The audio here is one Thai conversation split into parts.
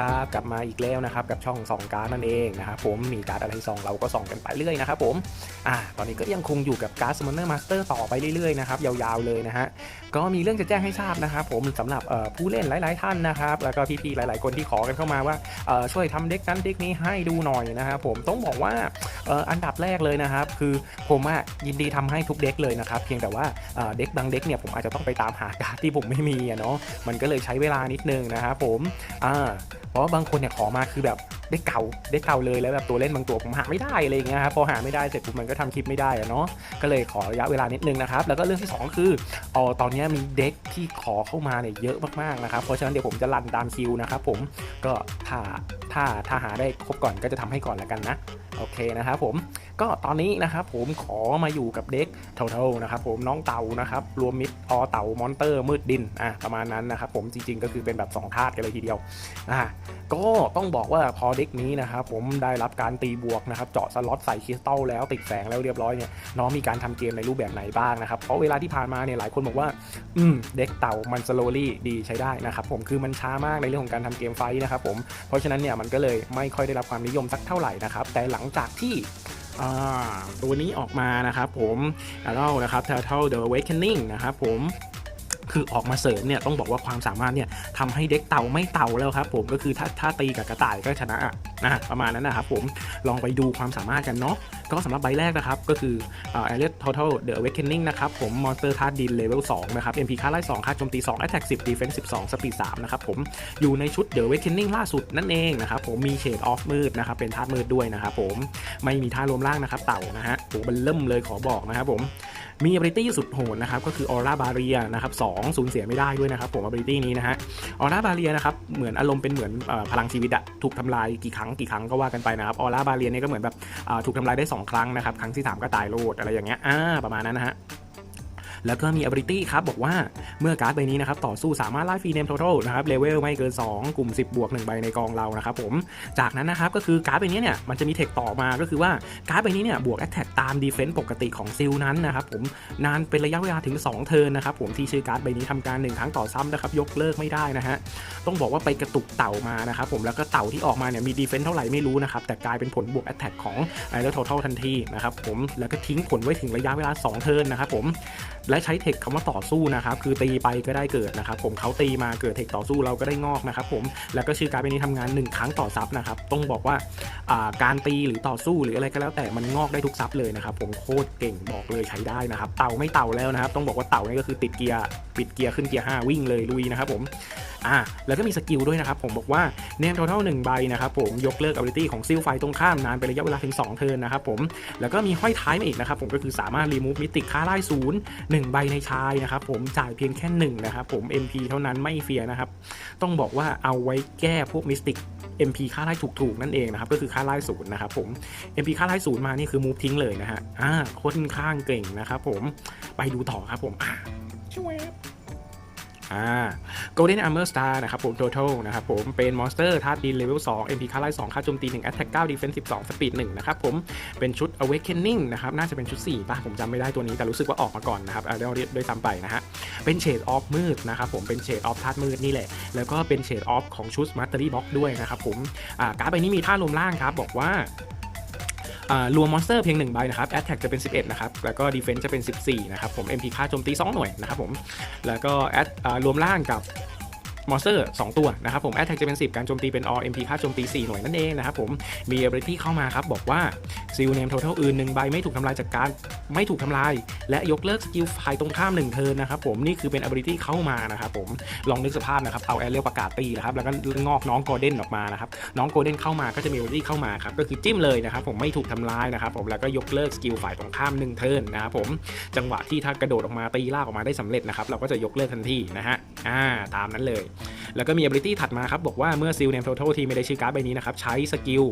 ครับกลับมาอีกแล้วนะครับกับช่องส่องการ์ดนั่นเองนะครับผมมีการ์ดอะไรส่องเราก็ส่องกันไปเรื่อยนะครับผมอ่าตอนนี้ก็ยังคงอยู่กับการ์ดสมอนเนอร์มาสเตอร์ต่อไปเรื่อยๆนะครับยาวๆเลยนะฮะก็มีเรื่องจะแจ้งให้ทราบนะครับผมสำหรับผู้เล่นหลาย ๆท่านนะครับแล้วก็พี่ๆหลาย ๆ คนที่ขอกันเข้ามาว่าช่วยทำเด็กนั้นเด็กนี้ให้ดูหน่อยนะครับผมต้องบอกว่าอ,อ,อันดับแรกเลยนะครับ คือผมอะยินดีทำให้ทุกเด็กเลยนะครับเพียงแต่ว่าเอ่อเด็กบางเด็กเนี่ยผมอาจจะต้องไปตามหาการ์ดที่ผมไม่มีอะเนาะมันก็เลยใช้เวลานิดนึงนะครับผมอ่าเพราะว่าบางคนเนี่ยขอมาคือแบบ ได้เก่าได้เก่าเลยแล้วแบบตัวเล่นบางตัวผมหาไม่ได้อะไรอย่างเงี้ยครับพอหาไม่ได้เสร็จปุ๊บมันก็ทำคลิปไม่ได้อะเนาะก็เลยขอระยะเวลานิดนึงนะครับแล้วก็เรื่องที่สองคืออ๋อตอนนี้มีเด็กที่ขอเข้ามาเนี่ยเยอะมากๆนะครับเพราะฉะนั้นเดี๋ยวผมจะรันตามคิวนะครับผมก็ถ้าถ้าถ้าหาได้ครบก่อนก็จะทำให้ก่อนละกันนะโอเคนะครับผมก็ตอนนี้นะครับผมขอมาอยู่กับเด็กเท่าๆนะครับผมน้องเต่านะครับรวมมิดอเต่ามอนเตอร์มืดดินอะประมาณนั้นนะครับผมจริงๆก็คือเป็นแบบสองธาตุกันเลยทีเดียวอะ ก็ต้องบอกว่าพอเด็กนี้นะครับผมได้รับการตีบวกนะครับเจาะสล็อตใส่คริสตัลแล้วติดแสงแล้วเรียบร้อยเนี่ยน้องมีการทำเกมในรูปแบบไหนบ้างนะครับเพราะเวลาที่ผ่านมาเนี่ยหลายคนบอกว่าอืมเด็กเต่ามันสโลลี่ดีใช้ได้นะครับผมคือมันช้ามากในเรื่องของการทำเกมไฟนะครับผมเพราะฉะนั้นเนี่ยมันก็เลยไม่ค่อยได้รับความนิยมสักเท่าไหร่นะครับแต่หลังจากที่ตัวนี้ออกมานะครับผมแล้วนะครับ Turtle The Awakening นะครับผม คือออกมาเสริมเนี่ยต้องบอกว่าความสามารถเนี่ยทำให้เด็กเต่าไม่เต่าแล้วครับผมก็คือถ้าถ้าตีกับกระต่ายก็ชนะอะนะประมาณนั้นนะครับผมลองไปดูความสามารถกันเนาะก็สำหรับใบแรกนะครับ ก็คือเอ่อ Alert Total The Awakening นะครับผม Monster ธาตุดิน Level 2นะครับ MP ค่าไล่2ค่าโจมตี2 Attack 10 Defense 12 Speed 3นะครับผมอยู่ในชุด The Awakening ล่าสุดนั่นเองนะครับผมมี Shade of มืดนะครับเป็นธาตุมืดด้วยนะครับผมไม่มีท่ารวมร่างนะครับเต่านะฮะโหมันเริ่มเลยขอบอกนะครับผม มีอ b i l i t y สุดโหดนะครับก็คือออร่าบาเรียนะครับสองสูญเสียไม่ได้ด้วยนะครับผมอ b i l i t y นี้นะฮะออร่าบาเรียนะครับเหมือนอารมณ์เป็นเหมือนอพลังชีวิตอะถูกทำลายกี่ครั้งกี่ครั้งก็ว่ากันไปนะครับออร่าบาเรียเนี่ยก็เหมือนแบบถูกทำลายได้ 2 ครั้งนะครับครั้งที่ 3 ก็ตายโลดอะไรอย่างเงี้ยอ่าประมาณนั้นนะฮะ แล้วก็มี ability ครับบอกว่าเมื่อการ์ดใบนี้นะครับต่อสู้สามารถไล่ฟรีเนม total นะครับเลเวลไม่เกิน 2 กลุ่ม 10 บวก 1 ใบในกองเรานะครับผมจากนั้นนะครับก็คือการ์ดใบนี้เนี่ยมันจะมีเทคต่อมาก็คือว่าการ์ดใบนี้เนี่ยบวก attack ตาม defense ปกติของซิลนั้นนะครับผมนานเป็นระยะเวลาถึง 2 เทิร์นนะครับผมที่ชื่อการ์ดใบนี้ทำการ 1 ครั้งต่อซ้ำนะครับยกเลิกไม่ได้นะฮะต้องบอกว่าไปกระตุกเต่ามานะครับผมแล้วก็เต่าที่ออกมาเนี่ยมี defense เท่าไหร่ไม่รู้นะครับแต่กลายเป็นผลบวก attack ของ i อ total ทันทีนะครับผมแล้วก็ทิ้งผลไว้ถึงระยะเวลา 2 เทิร์นนะครับผมและใช้เทคคำว่าต่อสู้นะครับคือตีไปก็ได้เกิดนะครับผมเขาตีมาเกิดเทคต่อสู้เราก็ได้งอกนะครับผมแล้วก็ชื่อการเป็นนี้ทำงาน 1 ครั้งต่อซับนะครับต้องบอกว่าอ่าการตีหรือต่อสู้หรืออะไรก็แล้วแต่มันงอกได้ทุกซับเลยนะครับผมโคตรเก่งบอกเลยใช้ได้นะครับเต่าไม่เต่าแล้วนะครับต้องบอกว่าเต่านี่ก็คือติดเกียร์ปิดเกียร์ขึ้นเกียร์5วิ่งเลยลุยนะครับผม อ่าแล้วก็มีสกิลด้วยนะครับผมบอกว่าเนม total 1ใบนะครับผมยกเลิก ability ของซิลไฟตรงข้ามนานเป็นระยะเวลาถึง 2 เทิร์นนะครับผมแล้วก็มีห้อยท้ายมาอีกนะครับผมก็คือสามารถ remove มิติค่าไล่ศูนย์1ใบในชายนะครับผมจ่ายเพียงแค่1นะครับผม MP เท่านั้นไม่เฟียนะครับต้องบอกว่าเอาไว้แก้พวกมิสติก MP ค่าไล่ถูกๆนั่นเองนะครับก็คือค่าไล่ศูนย์นะครับผม MP ค่าไล่ศูนย์มานี่คือมูฟทิ้งเลยนะฮะอ่าค่อนข้างเก่งนะครับผมไปดูต่อครับผมอ่าช่วย อ่า Golden Armor Star นะครับผม Total นะครับผมเป็นมอนสเตอร์ธาตุดินเลเวล2 MP ค่าไล่2ค่าโจมตี 1 Attack 9 Defense 12 Speed 1นะครับผมเป็นชุด Awakening นะครับน่าจะเป็นชุด4ป่ะผมจำไม่ได้ตัวนี้แต่รู้สึกว่าออกมาก่อนนะครับเอาเรียกด้วยซ้ำไปนะฮะเป็นเฉดออฟมืดนะครับผมเป็นเฉดออฟธาตุมืดนี่แหละ แล้วก็เป็นเฉดออฟของชุดมัตเตอรี่บ็อกด้วยนะครับผมอ่าการ์ดใบนี้มีท่ารวมล่างครับบอกว่า รวมมอนสเตอร์เพียง1ใบนะครับแอตแทกจะเป็น 11 นะครับ แล้วก็ดีเฟนซ์จะเป็น 14 นะครับผม MP ค่าโจมตี 2 หน่วยนะครับผม แล้วก็แอดรวมล่างกับ มอสเตอร์2ตัวนะครับผมแอตแทกจะเป็น 10 การโจมตีเป็น all MP ค่าโจมตี 4 หน่วยนั่นเองนะครับผมมี ability เข้ามาครับ บอกว่าซิลเนม total อื่น1ใบไม่ถูกทำลายจากการไม่ถูกทำลาย และยกเลิกสกิลฝ่ายตรงข้าม1เทินนะครับผมนี่คือเป็น ability เข้ามานะครับผมลองนึกสภาพนะครับเอาแอรเรียลประกาศตีนะครับแล้วก็งอกน้องโกลเด้นออกมานะครับน้องโกลเด้นเข้ามาก็จะมี ability เข้ามาครับก็คือจิ้มเลยนะครับผมไม่ถูกทำลายนะครับผมแล้วก็ยกเลิกสกิลฝ่ายตรงข้าม1เทินนะครับผมจังหวะที่ถ้ากระโดดออกมาตีลากออกมาได้สำเร็จนะครับเราก็จะยกเลิกทันทีนะฮะอ่าตามนั้นเลยแล้วก็มี ability ถัดมาครับบอกว่าเมื่อซิลเนม total ที่ไม่ได้ชื่อการ์ดใบนี้นะครับใช้สกิล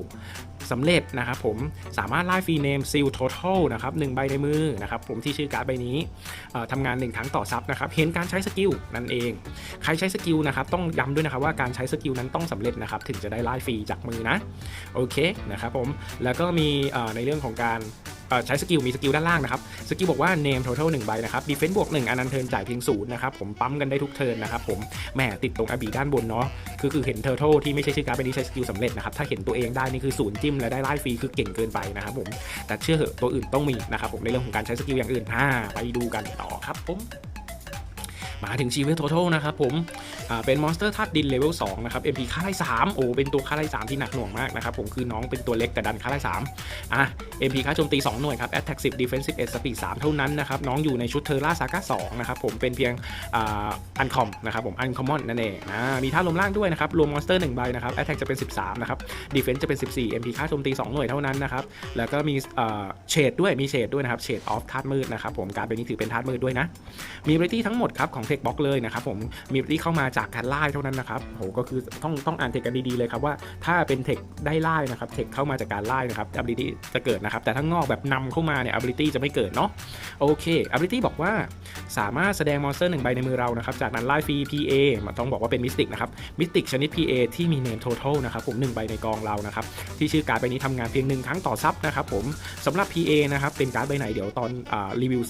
สำเร็จนะครับผมสามารถไล่ฟรีเนมซิล total นะครับหนึ่งใบในมือนะครับผมที่ชื่อการ์ดใบนี้ทำงาน 1 ครั้งต่อซับนะครับเห็นการใช้สกิลนั่นเอง ใครใช้สกิลนะครับต้องย้ำด้วยนะครับว่าการใช้สกิลนั้นต้องสำเร็จนะครับถึงจะได้ไล่ฟรีจากมือนะโอเคนะครับผมแล้วก็มีในเรื่องของการ ใช้สกิลมีสกิลด้านล่างนะครับสกิลบอกว่า name total 1ใบนะครับ defense บวก1อันนันเทิร์นจ่ายเพียงศูนย์นะครับผมปั๊มกันได้ทุกเทิร์นนะครับผมแหมติดตรงอบีด้านบนเนาะคือคือเห็นเทอร์โที่ไม่ใช่ชื่อการ์ดเป็นนี้ใช้สกิลสำเร็จนะครับถ้าเห็นตัวเองได้นี่คือศูนย์จิ้มและได้ไล่ฟรีคือเก่งเกินไปนะครับผมแต่เชื่อเหอะตัวอื่นต้องมีนะครับผมในเรื่องของการใช้สกิลอย่างอื่นอ่าไปดูกันต่อครับผม มาถึงชีวิต total นะครับผมเป็นมอนสเตอร์ธาตุดินเลเวล2นะครับ MP ค่าไล่3โอ้เป็นตัวค่าไล่3ที่หนักหน่วงมากนะครับผมคือน้องเป็นตัวเล็กแต่ดันค่าไล่3อะ MP ค่าโจมตี 2 หน่วยครับ Attack 10 Defense 11 Speed 3 เท่านั้นนะครับ น้องอยู่ในชุดเทอร่าซาก้า2นะครับผมเป็นเพียงอันคอมนะครับผมอันคอมมอนนั่นเองอ่ามีท่าลมล่างด้วยนะครับรวมมอนสเตอร์1ใบนะครับ Attack จะเป็น 13นะครับ Defense จะเป็น 14 MP ค่าโจมตี 2 หน่วยเท่านั้นนะครับแล้วก็มีเฉดด้วยมีเฉดด้วยนะครับเฉดออฟธาตุมืดนะครับผมการเป็นนี้ถือเป็นธาตุมืดด้วยนะมีบริตี้ทั้งหมดครับของเทคบล็อกเลยนะครับผมมีบริตี้เข้ามาจากการไล่เท่านั้นนะครับโหก็คือต้องต้องอ่านเทคกันดีๆเลยครับว่าถ้าเป็นเทคได้ไล่นะครับเทคเข้ามาจากการไล่นะครับ ability จะเกิดนะครับ แต่ถ้างอกแบบนำเข้ามาเนี่ย ability จะไม่เกิดเนาะโอเค ability บอกว่าสามารถแสดงมอนสเตอร์หนึ่งใบในมือเรานะครับจากนั้นไล่ฟรี PA มันต้องบอกว่าเป็นมิสติกนะครับมิสติกชนิด PA ที่มี name total นะครับผมหนึ่งใบในกองเรานะครับที่ชื่อการ์ดใบนี้ทำงานเพียงหนึ่งครั้งต่อซับนะครับผมสำหรับ PA นะครับเป็นการใบไหนเดี๋ยวตอนอรีวิว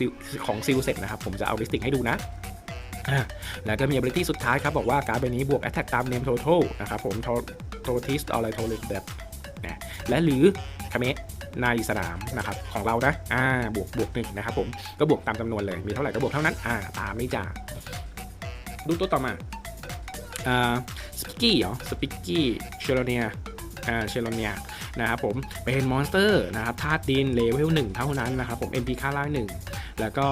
ของซิลเสร็จนะครับผมจะเอามิสติกให้ดูนะ แล้วก็มี ability สุดท้ายครับ บอกว่าการ์ดใบนี้บวก attack ตาม name total นะครับผม totis อะไร total แบบนะและหรือคาเมะในสนามนะครับของเรานะ อ่า บวกบวกหนึ่งนะครับผม ก็บวกตามจำนวนเลย มีเท่าไหร่ก็บวกเท่านั้น อ่า ตามนี้จ้าดูตัวต่อมา อ่า สปิกกี้เหรอ สปิกกี้ เชโรเนีย อ่า เชโรเนียนะครับผม เป็นมอนสเตอร์นะครับ ธาตุดิน เลเวล1เท่านั้นนะครับผม MP ค่าล่าง1 แล้วก็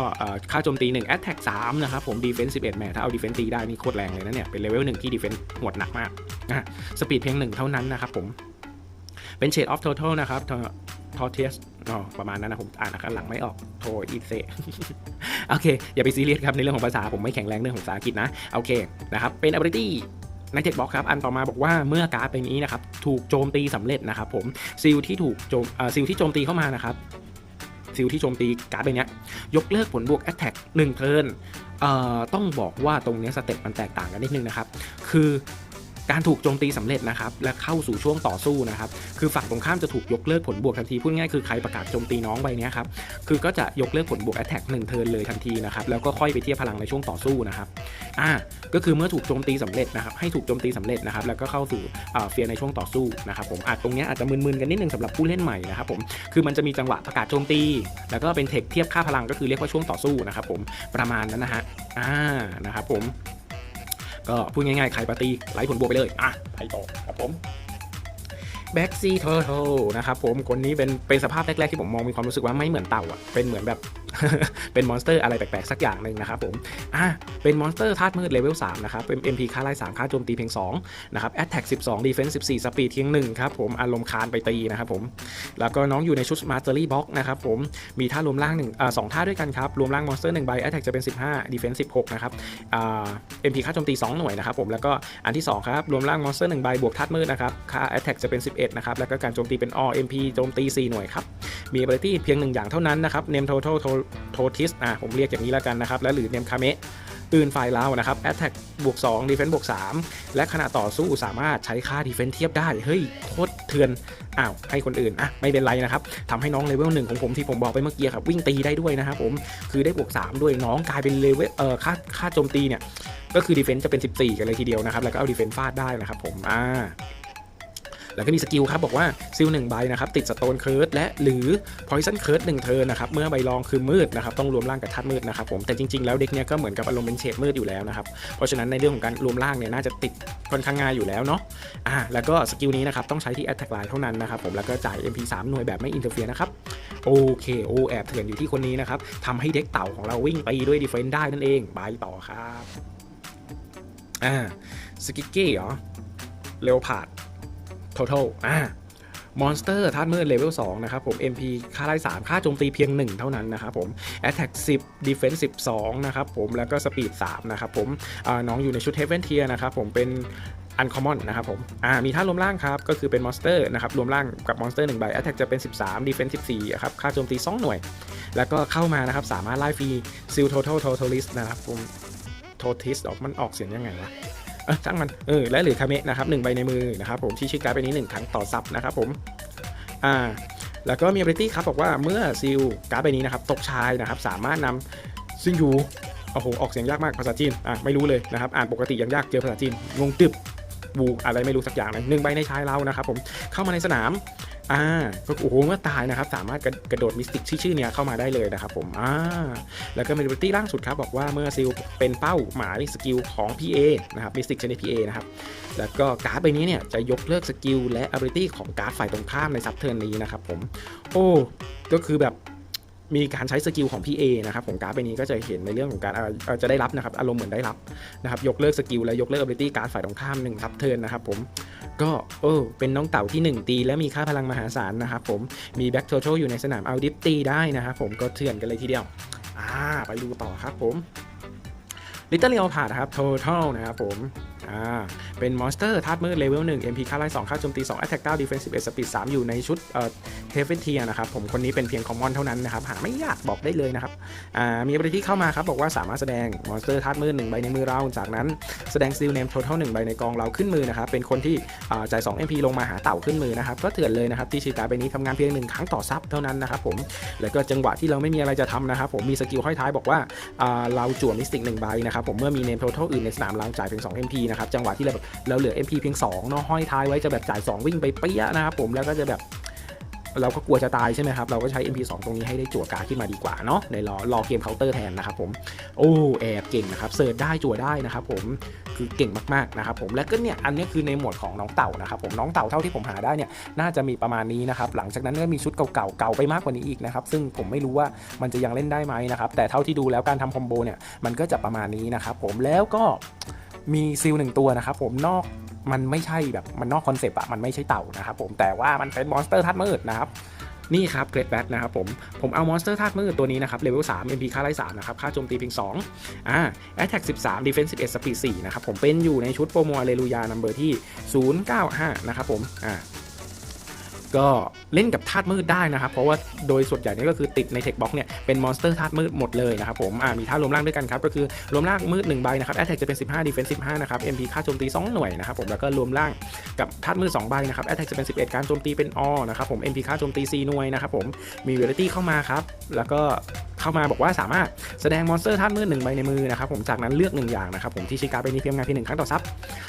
ค่าโจมตี 1 Attack 3นะครับผม Defense 11แหมถ้าเอา Defense ตีได้นี่โคตรแรงเลยนะเนี่ย เป็นเลเวล1ที่ Defense หวดหนักมากนะสปีดเพียง 1 เท่านั้นนะครับผมเป็น Shade of Total นะครับทอเทสอ๋อประมาณนั้นนะผมอ่านอักขระหลังไม่ออกโทอีเซโอเค อย่าไปซีเรียสครับ ในเรื่องของภาษาผมไม่แข็งแรงเรื่องของภาษาอังกฤษนะ โอเคนะครับ เป็น ability ในเทคบ็อกครับ อันต่อมาบอกว่าเมื่อการ์ดใบนี้นะครับ ถูกโจมตีสำเร็จนะครับผมซิลที่ถูกโจมซิลที่โจมตีเข้ามานะครับ ซิลที่โจมตีการ์ดใบนี้ยกเลิกผลบวกแอตแทกหนึ่งเทิร์นเอ่อต้องบอกว่าตรงนี้สเต็ปมันแตกต่างกันนิดนึงนะครับ คือ การถูกโจมตีสำเร็จนะครับและเข้าสู่ช่วงต่อสู้นะครับคือฝั่งตรงข้ามจะถูกยกเลิกผลบวกทันทีพูดง่ายคือใครประกาศโจมตีน้องใบนี้ครับคือก็จะยกเลิกผลบวก Attack 1เทิร์นเลยทันทีนะครับแล้วก็ค่อยไปเทียบพลังในช่วงต่อสู้นะครับอ่าก็คือเมื่อถูกโจมตีสำเร็จนะครับให้ถูกโจมตีสำเร็จนะครับแล้วก็เข้าสู่เฟียในช่วงต่อสู้นะครับผมอาจตรงนี้อาจจะมึนๆกันนิดนึงสำหรับผู้เล่นใหม่นะครับผมคือมันจะมีจังหวะประกาศโจมตี แล้วก็เป็นเทคเทียบค่าพลังก็คือเรียกว่าช่วงต่อสู้นะครับผมประมาณนั้นนะฮะอ่านะครับผม ก็พูดง่ายๆ ขายปาตีไล่ผลบวกไปเลย อะไปต่อครับผมแบ็กซี่เทอร์เทลนะครับผมคนนี้เป็นเป็นสภาพแรก ๆ ที่ผมมองมีความรู้สึกว่าไม่เหมือนเต่าอะเป็นเหมือนแบบ เป็นมอนสเตอร์อะไรแปลกๆ สักอย่างหนึ่งนะครับผม อะ เป็นมอนสเตอร์ธาตุมืดเลเวล3นะครับ เป็น MP ค่าไล่3ค่าโจมตีเพียง2นะครับ Attack 12 Defense 14สปีดเพียง1ครับผม อารมณ์คานไปตีนะครับผม แล้วก็น้องอยู่ในชุด Mastery Box นะครับผม มีท่ารวมร่างหนึ่งอ่าสองท่าด้วยกันครับ รวมร่างมอนสเตอร์1ใบ Attack จะเป็น 15 Defense 16 นะครับ อ่า MP ค่าโจมตี 2 หน่วยนะครับผม แล้วก็อันที่2ครับ รวมร่างมอนสเตอร์1ใบบวกธาตุมืดนะครับ ค่า Attack จะเป็น 11 นะครับ แล้วก็การโจมตีเป็น All MP โจมตี 4 หน่วยครับ มี ability เพียงหนึ่งอย่างเท่านั้นนะครับ Name Total Totis อะผมเรียกอย่างนี้แล้วกันนะครับ และหรือ Name Kame อื่นฝ่ายเรานะครับ Attack บวก2 Defense บวก3และขณะต่อสู้สามารถใช้ค่า Defense เทียบได้ เฮ้ย โคตรเถื่อน อ้าว ให้คนอื่น อะ ไม่เป็นไรนะครับทำให้น้องเลเวลหนึ่งของผมที่ผมบอกไปเมื่อกี้ครับ วิ่งตีได้ด้วยนะครับผม คือได้บวก 3 ด้วยน้องกลายเป็นเลเวล เอ่อ ค่า ค่าโจมตีเนี่ย ก็คือ Defense จะเป็น 14 กันเลยทีเดียวนะครับ แล้วก็เอา Defense ฟาดได้นะครับผม อ่า แล้วก็มีสกิลครับบอกว่าซิลหนึ่งใบนะครับติดสโตนเคิร์ดและหรือพอยซันเคิร์ดหนึ่งเทิร์นนะครับเมื่อใบรองคือมืดนะครับต้องรวมร่างกับธาตุมืดนะครับผมแต่จริงๆแล้วเด็กเนี้ยก็เหมือนกับอารมณ์เป็นเฉดมืดอยู่แล้วนะครับเพราะฉะนั้นในเรื่องของการรวมร่างเนี่ยน่าจะติดค่อนข้างง่ายอยู่แล้วเนาะอ่าแล้วก็สกิลนี้นะครับต้องใช้ที่ Attack Line เท่านั้นนะครับผมแล้วก็จ่าย MP 3 หน่วยแบบไม่อินเตอร์เฟียนะครับโอเคโอแอบเถื่อนอยู่ที่คนนี้นะครับทำให้เด็กเต่าของเราวิ่งไปด้วยดีเฟนได้นั่นเองไปต่อครับอ่าสกิกเก้เหรอเลโอพาด total อ่ามอนสเตอร์ธาตุมืดเลเวล2นะครับผม MP ค่าไล่3 ค่าโจมตีเพียง 1 เท่านั้นนะครับผม Attack 10 Defense 12 นะครับผม แล้วก็ Speed 3นะครับผมอ่าน้องอยู่ในชุด Heaven Tier นะครับผมเป็น Uncommon นะครับผมอ่ามีท่ารวมร่างครับ ก็คือเป็นมอนสเตอร์นะครับ รวมร่างกับมอนสเตอร์1ใบ Attack จะเป็น 13 Defense 14ครับ ค่าโจมตี 2 หน่วย แล้วก็เข้ามานะครับ สามารถไล่ฟรี Seal Total Totalist นะครับผม Totalist ออกมันออกเสียงยังไงวะ เออช่างมันเออและหรือคาเมะนะครับหนึ่งใบในมือนะครับผมที่ชื่อการ์ดใบนี้หนึ่งครั้งต่อซับนะครับผมอ่าแล้วก็มี ability ครับบอกว่าเมื่อซิลการ์ดใบนี้นะครับตกชายนะครับสามารถนำซิงยูโอ้โหออกเสียงยากมากภาษาจีนอะไม่รู้เลยนะครับอ่านปกติยังยากเจอภาษาจีนงงตึบบูอะไรไม่รู้สักอย่างหนึ่งหนึ่งใบในชายเรานะครับผมเข้ามาในสนาม อ่าก็โอ้โหเมื่อตายนะครับ สามารถกระกระโดดมิสติกชื่อๆเนี้ยเข้ามาได้เลยนะครับผมอ่าแล้วก็มีบิตตี้ล่างสุดครับบอกว่าเมื่อซิลเป็นเป้าหมายสกิลของ PA นะครับมิสติกชนิด PA นะครับแล้วก็การ์ดใบนี้เนี่ยจะยกเลิกสกิลและ ability ของการ์ดฝ่ายตรงข้ามในซับเทิร์นนี้นะครับผม โอ้ก็คือแบบ มีการใช้สกิลของ PA นะครับของการ์ดใบนี้ก็จะเห็นในเรื่องของการอ่อเอ่อจะได้รับนะครับอารมณ์เหมือนได้รับนะครับยกเลิกสกิลและยกเลิก ability การ์ดฝ่ายตรงข้าม1ซับเทิร์นนะครับผมก็เออเป็นน้องเต่าที่ 1 ตีและมีค่าพลังมหาศาลนะครับผมมีแบ็กโท a l อยู่ในสนามเอาดิฟตีได้นะครับผมก็เถื่อนกันเลยทีเดียวอ่าไปดูต่อครับผมลิตเติ้ลเลียวผานะครับ total นะครับผมอ่าเป็นมอนสเตอร์ธาตุมืดเลเวล1 MP ค่าไล่2ค่าโจมตี2 Attack 9 Defense 11 Speed 3 อยู่ในชุดเอ่อ Heaven Tier นะครับ ผมคนนี้เป็นเพียง Common เท่านั้นนะครับ หาไม่ยากบอกได้เลยนะครับ อ่า มี ability เข้ามาครับ บอกว่าสามารถแสดงมอนสเตอร์ธาตุมืด1ใบในมือเรา จากนั้นแสดง Seal Name Total 1ใบในกองเราขึ้นมือนะครับ เป็นคนที่จ่าย2 MP ลงมาหาเต่าขึ้นมือนะครับ ก็เถื่อนเลยนะครับที่ชีตาใบนี้ทำงานเพียงหนึ่งครั้งต่อซับเท่านั้นนะครับผม แล้วก็จังหวะที่เราไม่มีอะไรจะทำนะครับผมมีสกิลห้อยท้ายบอกว่าเราจั่วมิสติกหนึ่งใบนะครับผมเมื่อมีเนม total อื่นในสนามเราจ่ายเพียง2 MP นะครับจังหวะที่เราแบบเราเหลือ MP เพียง2เนาะห้อยท้ายไว้จะแบบจ่าย 2 วิ่งไปเปี้ยนะครับผมแล้วก็จะแบบเราก็กลัวจะตายใช่ไหมครับ เราก็ใช้ MP 2 ตรงนี้ให้ได้จั่วการขึ้นมาดีกว่าเนาะในรอรอเกมเคาน์เตอร์แทนนะครับผม โอ้แอบเก่งนะครับ เสิร์ชได้จั่วได้นะครับผม คือเก่งมากๆนะครับผม และก็เนี่ยอันนี้คือในหมวดของน้องเต่านะครับผม น้องเต่าเท่าที่ผมหาได้เนี่ยน่าจะมีประมาณนี้นะครับ หลังจากนั้นก็มีชุดเก่าๆเก่าไปมากกว่านี้อีกนะครับ ซึ่งผมไม่รู้ว่ามันจะยังเล่นได้ไหมนะครับ แต่เท่าที่ดูแล้วการทำคอมโบเนี่ยมันก็จะประมาณนี้นะครับผม แล้วก็ มีซิลหนึ่งตัวนะครับผมนอกมันไม่ใช่แบบมันนอกคอนเซปต์อะมันไม่ใช่เต่านะครับผมแต่ว่ามันเป็นมอนสเตอร์ทัดมืดนะครับนี่ครับเกรดแบทนะครับผม ผมเอามอนสเตอร์ธาตุมืดตัวนี้นะครับเลเวล3 MP ค่าไล่3นะครับ ค่าโจมตีเพียง2อ่าแอตแทก13 Defense 11 Speed 4นะครับผมเป็นอยู่ในชุดโปรโมเลลูยานัมเบอร์ที่ 095 นะครับผมอ่า ก็เล่นกับธาตุมืดได้นะครับ เพราะว่าโดยส่วนใหญ่นี่ก็คือติดในเทคบ็อกเนี่ยเป็นมอนสเตอร์ธาตุมืดหมดเลยนะครับผมอ่ามีธาตุรวมร่างด้วยกันครับก็คือรวมร่างมืด1ใบนะครับ Attack จะเป็น 15 Defense 15นะครับ MP ค่าโจมตี 2 หน่วยนะครับผมแล้วก็รวมร่างกับธาตุมือ2ใบนะครับ Attack จะเป็น 11 การโจมตีเป็นอนะครับผม MP ค่าโจมตี 4 หน่วยนะครับผมมี Ability เข้ามาครับแล้วก็เข้ามาบอกว่าสามารถแสดงมอนสเตอร์ธาตุมืด1ใบในมือนะครับผมจากนั้นเลือก1อย่างนะครับผมที่ชิการ์ดใบนี้เพียงงานเพียงหนึ่งครั้งต่อซับ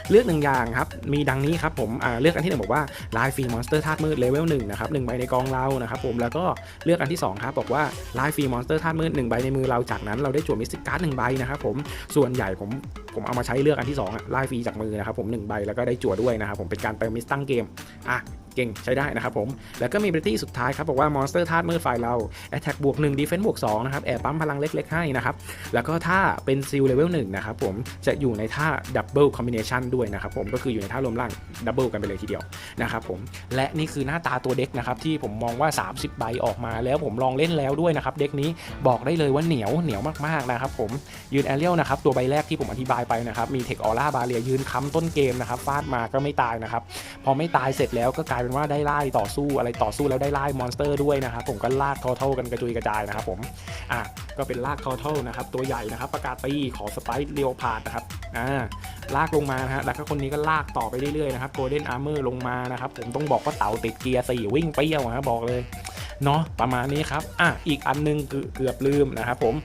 เลือก1อย่างครับมีดังนี้ครับผมเลือกอันที่หนึ่งบอกว่าลายฟรีมอนสเตอร์ธาตุมืดเลเวล1นะครับ1ใบในกองเรานะครับผมแล้วก็เลือกอันที่สองครับบอกว่าไลฟ์ฟรีมอนสเตอร์ธาตุมืด1ใบในมือเราจากนั้นเราได้จั่วมิสติกการ์ด1ใบนะครับผมส่วนใหญ่ผมผมเอามาใช้เลือกอันที่สองอะลฟ์ฟรีจากมือนะครับผม1ใบแล้วก็ได้จั่วด้วยนะครับผมเป็นการเติมมิสตั้งเกมอะ เก่งใช้ได้นะครับผม แล้วก็มี ability สุดท้ายครับบอกว่ามอนสเตอร์ธาตุมืดฝ่ายเรา attack บวก1 defense บวก2นะครับแอบปั๊มพลังเล็กๆให้นะครับแล้วก็ถ้าเป็นซิลเลเวล1นะครับผมจะอยู่ในท่า double combination ด้วยนะครับผมก็คืออยู่ในท่ารวมร่าง double กันไปเลยทีเดียวนะครับผมและนี่คือหน้าตาตัวเด็กนะครับที่ผมมองว่า 30 ใบออกมา แล้วผมลองเล่นแล้วด้วยนะครับเด็กนี้บอกได้เลยว่าเหนียวเหนียวมากๆนะครับผมยืนแอเรียลนะครับตัวใบแรกที่ผมอธิบายไปนะครับมีเทคออร่าบาเรียยืนค้ำต้นเกมนะครับฟาดมาก็ไม่ตายนะครับพอไม่ตายเสร็จแล้วก็กลายเป็นว่าได้ไล่ต่อสู้อะไรต่อสู้แล้วได้ไล่มอนสเตอร์ด้วยนะครับผมก็ลากทอเท่ากันกระจุยกระจายนะครับผมอะก็เป็นลากทอเท่านะครับตัวใหญ่นะครับประกาศตีขอสไปร์เรียวพาดนะครับอ่าลากลงมานะฮะแล้วก็คนนี้ก็ลากต่อไปเรื่อยๆนะครับโกลเด้นอาร์เมอร์ลงมานะครับผมต้องบอกว่าเต่าติดเกียร์สี่วิ่งเปรี้ยวนะบอกเลยเนาะประมาณนี้ครับอะอีกอันนึงคือเกือบลืมนะครับผม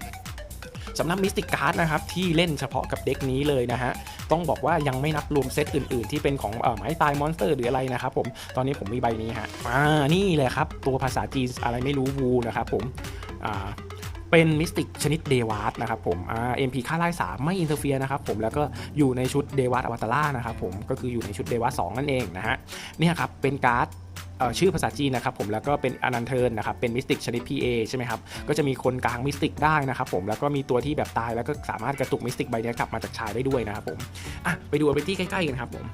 สำหรับมิสติกการ์ดนะครับ ที่เล่นเฉพาะกับเด็กนี้เลยนะฮะ ต้องบอกว่ายังไม่นับรวมเซตอื่น ๆ ที่เป็นของอไม้ตายมอนสเตอร์หรืออะไรนะครับผม ตอนนี้ผมมีใบนี้ฮะอ่านี่เลยครับ ตัวภาษาจีนอะไรไม่รู้วูนะครับผมอ่าเป็นมิสติกชนิดเดวาร์นะครับผมอ่าเอ็มพีค่าไล่สามไม่อินเตอร์เฟียนะครับผมแล้วก็อยู่ในชุดเดวาร์อวตารนะครับผมก็คืออยู่ในชุดเดวาร์สองนั่นเองนะฮะเนี่ยครับเป็นการ์ด ชื่อภาษาจีนนะครับผมแล้วก็เป็นอนันเทิร์นนะครับเป็นมิสติกชนิด PA ใช่ไหมครับก็จะมีคนกลางมิสติกได้นะครับผมแล้วก็มีตัวที่แบบตายแล้วก็สามารถกระตุกมิสติกใบนี้กลับมาจากชายได้ด้วยนะครับผมอะไปดูเอาไปที่ใกล้ๆกันครับผม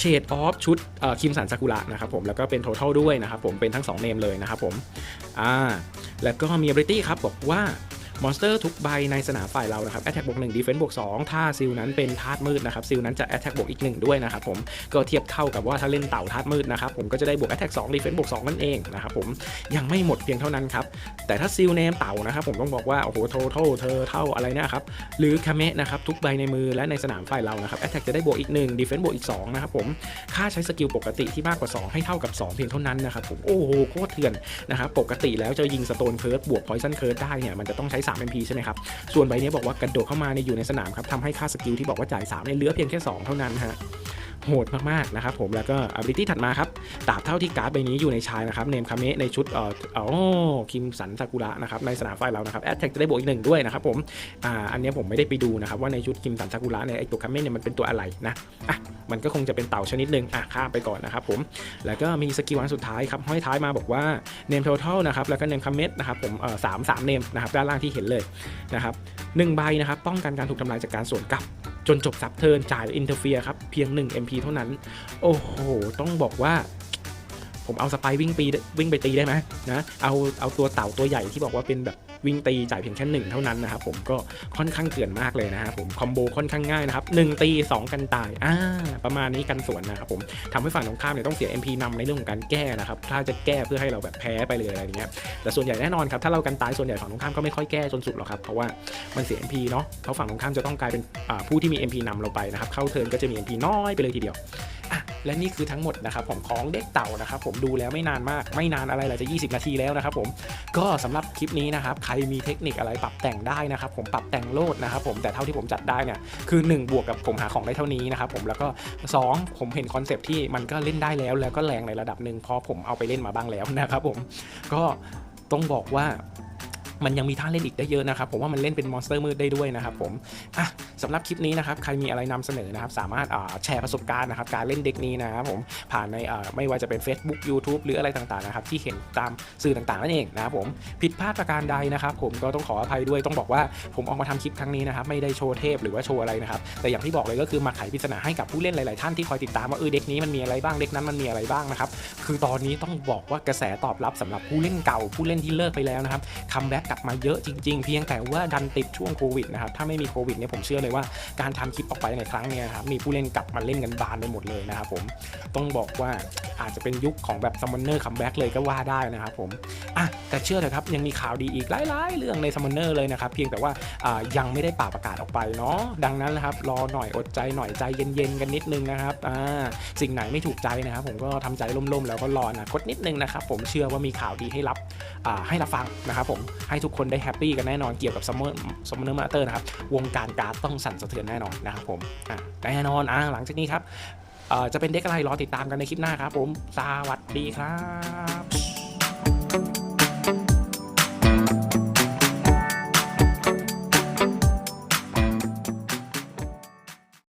เชดออฟชุดคิมสันซากุระนะครับผมแล้วก็เป็น total ด้วยนะครับผมเป็นทั้ง2เนมเลยนะครับผมอ่าแล้วก็มี ability ครับบอกว่า มอนสเตอร์ทุกใบในสนามฝ่ายเรานะครับ Attack บวก1 Defense บวก2ถ้าซิลนั้นเป็นธาตุมืดนะครับซิลนั้นจะ Attack บวกอีก1ด้วยนะครับผมก็เทียบเท่ากับว่าถ้าเล่นเต่าธาตุมืดนะครับผมก็จะได้บวก Attack 2 Defense บวก2นั่นเองนะครับผมยังไม่หมดเพียงเท่านั้นครับแต่ถ้าซิลเนมเต่านะครับผมต้องบอกว่าโอ้โหโทเทเธอเท่าอะไรนะครับหรือคาเมะนะครับทุกใบในมือและในสนามฝ่ายเรานะครับ Attack จะได้บวกอีก1 Defense บวกอีก2นะครับผมค่าใช้สกิลปกติที่มากกว่า 2 ให้เท่ากับ 2 เพียงเท่านั้นนะครับผมโอ้โหโคตรเถื่อนนะครับปกติแล้วจะยิงสโตนเคิร์ดบวกพอยซันเคิร์ดได้เนี่ยมันจะต้องใช้3 MP ใช่ไหมครับ ส่วนใบนี้บอกว่ากระโดดเข้ามาในอยู่ในสนามครับทำให้ค่าสกิลที่บอกว่าจ่าย3เนี่ยเหลือเพียงแค่ 2 เท่านั้นฮะ โหดมากๆนะครับผมแล้วก็ ability ถัดมาครับตราบเท่าที่การ์ดใบนี้อยู่ในชายนะครับเนมคาเมะในชุดเอ่ออ๋อคิมสันซากุระนะครับในสนามฝ่ายเรานะครับแอตแทกจะได้บวกอีกหนึ่งด้วยนะครับผมอ่าอันนี้ผมไม่ได้ไปดูนะครับว่าในชุดคิมสันซากุระเนี่ยไอตัวคาเมะเนี่ยมันเป็นตัวอะไรนะอะมันก็คงจะเป็นเต่าชนิดหนึ่งอะข้ามไปก่อนนะครับผมแล้วก็มีสกิลอันสุดท้ายครับห้อยท้ายมาบอกว่าเนม total นะครับแล้วก็เนมคาเมะนะครับผมเอ่อสามสามเนมนะครับด้านล่างที่เห็นเลยนะครับหนึ่งใบนะครับป้องกันการถูกทำลายจากการสวนกลับจนจบซับเทิร์นจ่ายอินเตอร์เฟียครับเพียง 1 MP เท่านั้น โอ้โห ต้องบอกว่า ผมเอาสไปวิ่งปีวิ่งไปตีได้ไหมนะ เอาเอาตัวเต่าตัวใหญ่ที่บอกว่าเป็นแบบ วิ่งตีจ่ายเพียงแค่หนึ่งเท่านั้นนะครับผมก็ค่อนข้างเกลื่อนมากเลยนะครับผมคอมโบค่อนข้างง่ายนะครับหนึ่งตี 2 กันตายอ่าประมาณนี้กันสวนนะครับผมทำให้ฝั่งตรงข้ามเนี่ยต้องเสีย MP นำในเรื่องของการแก้นะครับถ้าจะแก้เพื่อให้เราแบบแพ้ไปเลยอะไรเงี้ยแต่ส่วนใหญ่แน่นอนครับถ้าเรากันตายส่วนใหญ่ฝั่งตรงข้ามก็ไม่ค่อยแก้จนสุดหรอกครับเพราะว่ามันเสีย MP เนาะเพราะฝั่งตรงข้ามจะต้องกลายเป็นผู้ที่มี MP นำเราไปนะครับเข้าเทิร์นก็จะมี MP น้อยไปเลยทีเดียวอะและนี่คือทั้งหมดนะครับผมของเด็กเต่านะครับผมดูแล้วไม่นานมากไม่นานอะไรเลยจะ 20 นาทีแล้วนะครับผมก็สำหรับคลิปนี้นะครับใครมีเทคนิคอะไรปรับแต่งได้นะครับผมปรับแต่งโลดนะครับผมแต่เท่าที่ผมจัดได้เนี่ยคือ 1 บวกกับผมหาของได้เท่านี้นะครับผมแล้วก็ 2 ผมเห็นคอนเซปที่มันก็เล่นได้แล้วแล้วก็แรงในระดับหนึ่งเพราะผมเอาไปเล่นมาบ้างแล้วนะครับผมก็ต้องบอกว่า มันยังมีท่าเล่นอีกได้เยอะนะครับผมว่ามันเล่นเป็นมอนสเตอร์มืดได้ด้วยนะครับผมอะสำหรับคลิปนี้นะครับใครมีอะไรนำเสนอนะครับสามารถแชร์ประสบการณ์นะครับการเล่นเด็กนี้นะครับผมผ่านในไม่ว่าจะเป็น Facebook YouTube หรืออะไรต่างๆนะครับที่เห็นตามสื่อต่างๆนั่นเองนะครับผมผิดพลาดประการใดนะครับผมก็ต้องขออภัยด้วยต้องบอกว่าผมออกมาทำคลิปครั้งนี้นะครับไม่ได้โชว์เทพหรือว่าโชว์อะไรนะครับแต่อย่างที่บอกเลยก็คือมาไขปริศนาให้กับผู้เล่นหลายๆท่านที่คอยติดตามว่าเออเด็กนี้มันมีอะไรบ้างเด็กนั้นมันมีอะไรบ้างนะครับคือตอนนี้ต้องบอกว่ากระแสตอบรับสำหรับผู้เล่นเก่าผู้เล่นที่เลิกไปแล้วนะครับคัมแบ็กกลับมาเยอะจริง ๆ เพียงแต่ว่าดันติดช่วงโควิดนะครับถ้าไม่มีโควิดเนี่ยผมเชื่อเลยว่าการทำคลิปออกไปในครั้งเนี้ยนะครับมีผู้เล่นกลับมาเล่นกันบานไปหมดเลยนะครับผมต้องบอกว่าอาจจะเป็นยุคของแบบซัมมอนเนอร์คัมแบ็กเลยก็ว่าได้นะครับผมอะแต่เชื่อเถอะครับยังมีข่าวดีอีกหลายๆ เรื่องในซัมมอนเนอร์เลยนะครับเพียงแต่ว่ายังไม่ได้ป่าประกาศออกไปเนาะดังนั้นนะครับรอหน่อยอดใจหน่อยใจเย็นๆกันนิดนึงนะครับอ่าสิ่งไหนไม่ถูกใจนะครับผมก็ทำใจล่มๆแล้วก็รออนะคตนิดนึงนะครับผมเชื่อว่ามีข่าวดีให้รับให้รับฟังนะครับผมให้ทุกคนได้แฮปปี้กันแน่นอนเกี่ยวกับซัมเมอร์ซัมเมอร์มาเตอร์นะครับ วงการการ์ดต้องสั่นสะเทือนแน่นอนนะครับผมอะแน่นอนอะหลังจากนี้ครับจะเป็นเด็กอะไรรอติดตามกันในคลิปหน้าครับผม สวัสดีครับ